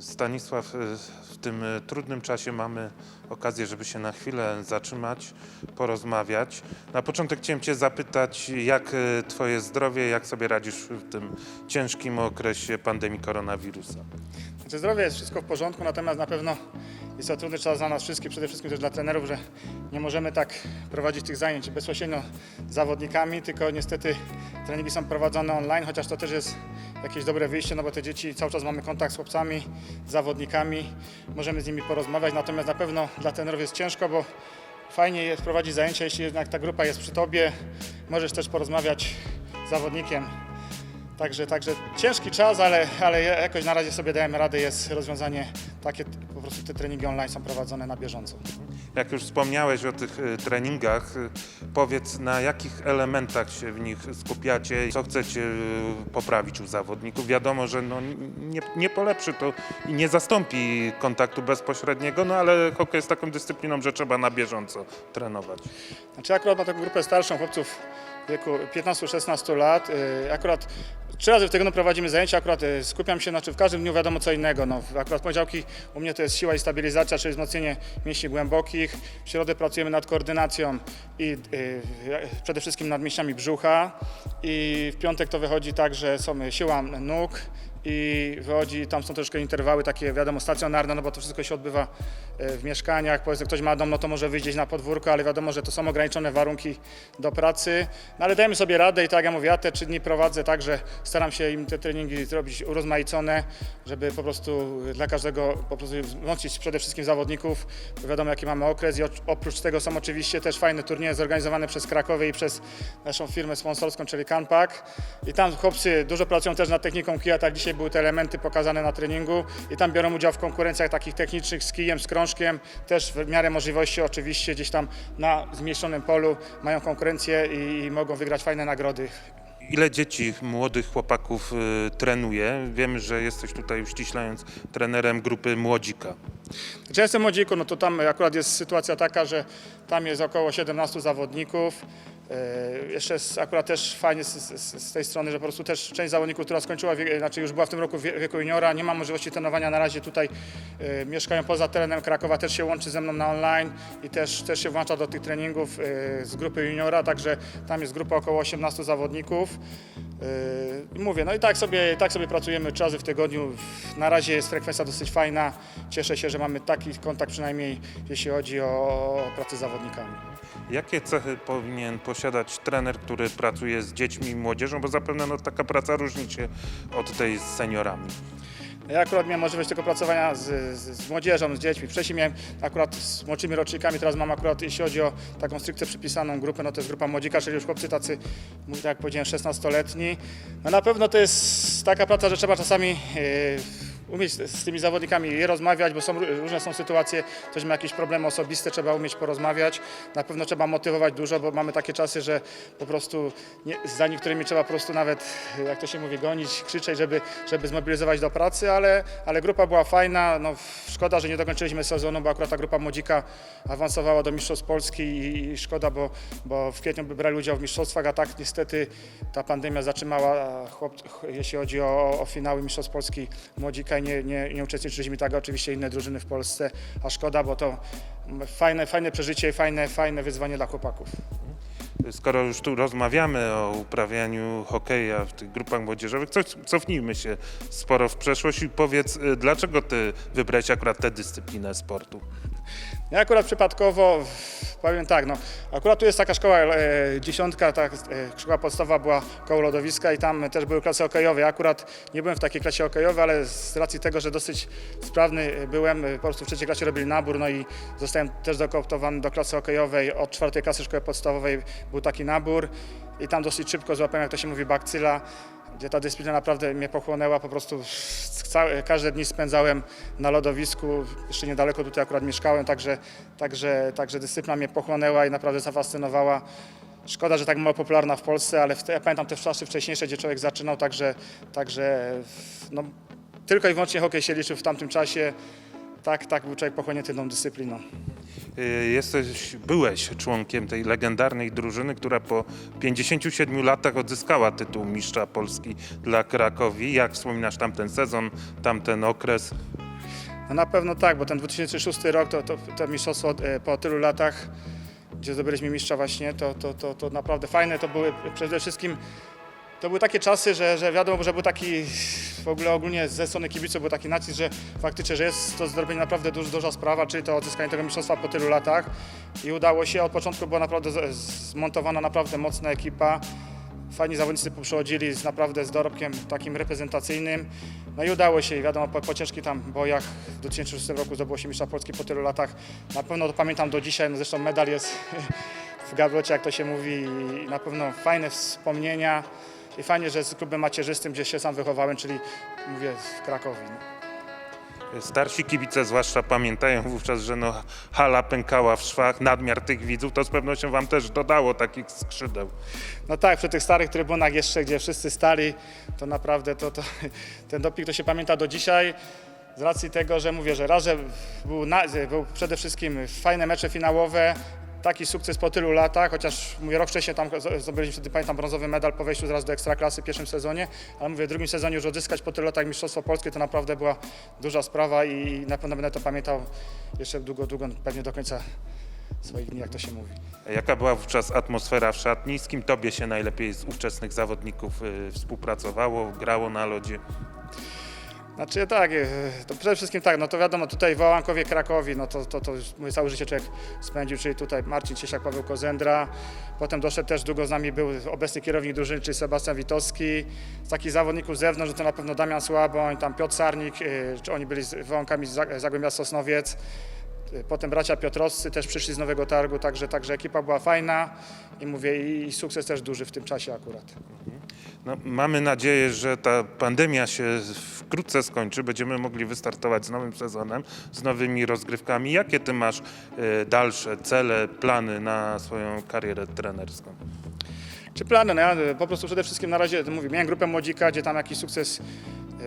Stanisław, y, w tym y, trudnym czasie mamy okazję, żeby się na chwilę zatrzymać, porozmawiać. Na początek chciałem Cię zapytać, jak y, Twoje zdrowie, jak sobie radzisz w tym ciężkim okresie pandemii koronawirusa? Znaczy zdrowie jest wszystko w porządku, natomiast na pewno jest to trudny czas dla nas wszystkich, przede wszystkim też dla trenerów, że nie możemy tak prowadzić tych zajęć bezpośrednio z zawodnikami, tylko niestety treningi są prowadzone online, chociaż to też jest jakieś dobre wyjście, no bo te dzieci cały czas mamy kontakt z chłopcami, z zawodnikami, możemy z nimi porozmawiać, natomiast na pewno dla trenerów jest ciężko, bo fajnie jest prowadzić zajęcia, jeśli jednak ta grupa jest przy tobie, możesz też porozmawiać z zawodnikiem. Także, także ciężki czas, ale, ale jakoś na razie sobie dajemy radę. Jest rozwiązanie takie, prostu te treningi online są prowadzone na bieżąco. Jak już wspomniałeś o tych y, treningach, y, powiedz na jakich elementach się w nich skupiacie, co chcecie y, poprawić u zawodników. Wiadomo, że no, nie, nie polepszy to i nie zastąpi kontaktu bezpośredniego, no ale hokej jest taką dyscypliną, że trzeba na bieżąco trenować. Znaczy akurat mam taką grupę starszą chłopców wieku 15-16 lat. Yy, Akurat trzy razy w tygodniu prowadzimy zajęcia, akurat yy, skupiam się, znaczy w każdym dniu wiadomo co innego. No, akurat poniedziałki u mnie to jest siła i stabilizacja, czyli wzmocnienie mięśni głębokich. W środę pracujemy nad koordynacją i yy, przede wszystkim nad mięśniami brzucha. I w piątek to wychodzi tak, że są siła nóg, i wychodzi, tam są troszkę interwały takie, wiadomo, stacjonarne, no bo to wszystko się odbywa e, w mieszkaniach, powiedzmy ktoś ma dom, no to może wyjść na podwórko, ale wiadomo, że to są ograniczone warunki do pracy, no ale dajemy sobie radę i tak jak ja mówię, ja te trzy dni prowadzę tak, że staram się im te treningi zrobić urozmaicone, żeby po prostu dla każdego po prostu wzmocnić przede wszystkim zawodników, wiadomo jaki mamy okres i oprócz tego są oczywiście też fajne turnieje zorganizowane przez Krakowie i przez naszą firmę sponsorską, czyli Canpak. I tam chłopcy dużo pracują też nad techniką kija, tak dzisiaj były te elementy pokazane na treningu i tam biorą udział w konkurencjach takich technicznych z kijem, z krążkiem, też w miarę możliwości oczywiście gdzieś tam na zmieszczonym polu mają konkurencję i, i mogą wygrać fajne nagrody. Ile dzieci, młodych chłopaków y, trenuje? Wiemy, że jesteś tutaj uściślając trenerem grupy Młodzika. Czy ja jestem młodziku, no to tam akurat jest sytuacja taka, że tam jest około 17 zawodników. E, Jeszcze akurat też fajnie z, z, z tej strony, że po prostu też część zawodników, która skończyła, znaczy już była w tym roku w wie- wieku juniora, nie ma możliwości trenowania na razie tutaj, e, mieszkają poza terenem Krakowa, też się łączy ze mną na online i też, też się włącza do tych treningów e, z grupy juniora, także tam jest grupa około 18 zawodników. Mówię, no i tak sobie, tak sobie pracujemy trzy razy w tygodniu. Na razie jest frekwencja dosyć fajna. Cieszę się, że mamy taki kontakt przynajmniej jeśli chodzi o pracę z zawodnikami. Jakie cechy powinien posiadać trener, który pracuje z dziećmi i młodzieżą? Bo zapewne no, taka praca różni się od tej z seniorami. Ja akurat miałem możliwość tylko pracowania z, z, z młodzieżą, z dziećmi. Wcześniej miałem akurat z młodszymi rocznikami, teraz mam akurat, jeśli chodzi o taką stricte przypisaną grupę, no to jest grupa młodzika, czyli już chłopcy tacy, tak jak powiedziałem, 16-letni. No na pewno to jest taka praca, że trzeba czasami e, umieć z tymi zawodnikami je rozmawiać, bo są, ró- różne są sytuacje, ktoś ma jakieś problemy osobiste, trzeba umieć porozmawiać. Na pewno trzeba motywować dużo, bo mamy takie czasy, że po prostu nie, za niektórymi trzeba po prostu nawet, jak to się mówi, gonić, krzyczeć, żeby, żeby zmobilizować do pracy, ale, ale grupa była fajna. No, szkoda, że nie dokończyliśmy sezonu, bo akurat ta grupa młodzika awansowała do Mistrzostw Polski i, i szkoda, bo, bo w kwietniu by brali udział w mistrzostwach, a tak niestety ta pandemia zatrzymała, chłop, jeśli chodzi o, o finały Mistrzostw Polski młodzika i nie, nie, nie uczestniczyliśmy tak, oczywiście inne drużyny w Polsce, a szkoda, bo to fajne, fajne przeżycie i fajne, fajne wyzwanie dla chłopaków. Skoro już tu rozmawiamy o uprawianiu hokeja w tych grupach młodzieżowych, coś, cofnijmy się sporo w przeszłość i powiedz, y, dlaczego ty wybrałeś akurat tę dyscyplinę sportu? Ja akurat przypadkowo, powiem tak, no, akurat tu jest taka szkoła e, dziesiątka, ta e, szkoła podstawowa była koło lodowiska i tam też były klasy hokejowe. Ja akurat nie byłem w takiej klasie hokejowej, ale z racji tego, że dosyć sprawny byłem, e, po prostu w trzeciej klasie robili nabór, no i zostałem też dokooptowany do klasy hokejowej. Od czwartej klasy szkoły podstawowej był taki nabór i tam dosyć szybko złapałem, jak to się mówi, bakcyla gdzie ta dyscyplina naprawdę mnie pochłonęła, po prostu każde dni spędzałem na lodowisku, jeszcze niedaleko tutaj akurat mieszkałem, także, także, także dyscyplina mnie pochłonęła i naprawdę zafascynowała. Szkoda, że tak mało popularna w Polsce, ale w te, ja pamiętam te czasy wcześniejsze, gdzie człowiek zaczynał, także, także no, tylko i wyłącznie hokej się liczył w tamtym czasie. Tak, tak był człowiek pochłonięty tą dyscypliną. Y, Jesteś, byłeś członkiem tej legendarnej drużyny, która po 57 latach odzyskała tytuł mistrza Polski dla Krakowi. Jak wspominasz tamten sezon, tamten okres? No na pewno tak, bo ten 2006 rok to, to, to mistrzostwo e, po tylu latach, gdzie zdobyliśmy mistrza właśnie, to, to, to, to naprawdę fajne. To były przede wszystkim to były takie czasy, że, że wiadomo, że był taki w ogóle ogólnie ze strony kibiców był taki nacisk, że faktycznie, że jest to zrobienie naprawdę duż, duża sprawa, czyli to odzyskanie tego mistrzostwa po tylu latach i udało się. Od początku była naprawdę zmontowana naprawdę mocna ekipa. Fajni zawodnicy przychodzili z naprawdę z dorobkiem takim reprezentacyjnym. No i udało się i wiadomo, po, po ciężkich tam bojach w 2006 roku zdobyło się mistrza Polski po tylu latach. Na pewno to pamiętam do dzisiaj, no zresztą medal jest w gablocie, jak to się mówi i na pewno fajne wspomnienia. I fajnie, że z klubem macierzystym, gdzie się sam wychowałem, czyli mówię w Krakowie. No. Starsi kibice zwłaszcza pamiętają wówczas, że no, hala pękała w szwach, nadmiar tych widzów, to z pewnością wam też dodało takich skrzydeł. No tak, przy tych starych trybunach jeszcze, gdzie wszyscy stali, to naprawdę to, to, ten doping to się pamięta do dzisiaj. Z racji tego, że mówię, że raz, że był, na, był przede wszystkim fajne mecze finałowe, taki sukces po tylu latach, chociaż mówię, rok wcześniej tam zdobyliśmy wtedy, pamiętam, brązowy medal po wejściu zaraz do Ekstraklasy w pierwszym sezonie, ale mówię, w drugim sezonie już odzyskać po tylu latach Mistrzostwo Polskie to naprawdę była duża sprawa i na pewno będę to pamiętał jeszcze długo, długo, pewnie do końca swoich dni, jak to się mówi. Jaka była wówczas atmosfera w szatni? Z kim tobie się najlepiej z ówczesnych zawodników y, współpracowało, grało na lodzie? Znaczy tak, e, to przede wszystkim tak, no to wiadomo, tutaj w Wałankowie, Krakowie, no to, to, to mój całe życie człowiek spędził, czyli tutaj Marcin Ciesiak, Paweł Kozendra, potem doszedł też długo z nami był obecny kierownik drużyny, czyli Sebastian Witowski, z takich zawodników z zewnątrz, no to na pewno Damian Słaboń, tam Piotr Sarnik, e, czy oni byli z Wałąkami z Zag- Zagłębia Sosnowiec, E, Potem bracia Piotrowscy też przyszli z Nowego Targu, także, także ekipa była fajna. I mówię, i sukces też duży w tym czasie akurat. No, mamy nadzieję, że ta pandemia się wkrótce skończy, będziemy mogli wystartować z nowym sezonem, z nowymi rozgrywkami. Jakie ty masz y, dalsze cele, plany na swoją karierę trenerską? Czy plany? No ja e, po prostu przede wszystkim na razie mówię, miałem grupę młodzika, gdzie tam jakiś sukces e,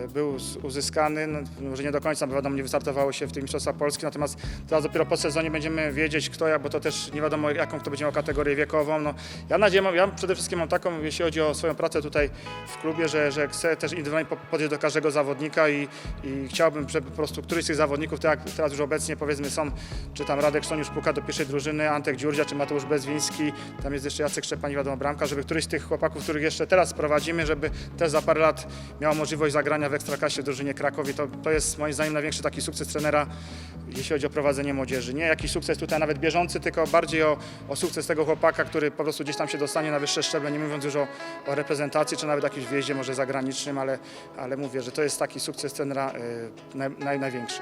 był z- uzyskany, no, może nie do końca, bo wiadomo, nie wystartowało się w tym Mistrzostwach Polski, natomiast teraz dopiero po sezonie będziemy wiedzieć kto jak, bo to też nie wiadomo jaką będzie miał kategorię wiekową. No, ja nadzieję, ja przede wszystkim mam taką, jeśli chodzi o swoją pracę tutaj w klubie, że, że chcę też indywidualnie po- podejść do każdego zawodnika i, i chciałbym, żeby po prostu któryś z tych zawodników, tak jak teraz już obecnie powiedzmy są, czy tam Radek Stoniusz puka do pierwszej drużyny, Antek Dziurdzia, czy Mateusz Bezwiński, tam jest jeszcze Jacek Szczepan, wiadomo, bramka, żeby któryś z tych chłopaków, których jeszcze teraz sprowadzimy, żeby też za parę lat miał możliwość zagrania w Ekstraklasie w drużynie Krakowi. To, to jest moim zdaniem największy taki sukces trenera, jeśli chodzi o prowadzenie młodzieży. Nie jakiś sukces tutaj nawet bieżący, tylko bardziej o, o sukces tego chłopaka, który po prostu gdzieś tam się dostanie na wyższe szczeble, nie mówiąc już o, o reprezentacji, czy nawet jakimś wjeździe może zagranicznym, ale, ale mówię, że to jest taki sukces trenera y, naj, naj, największy.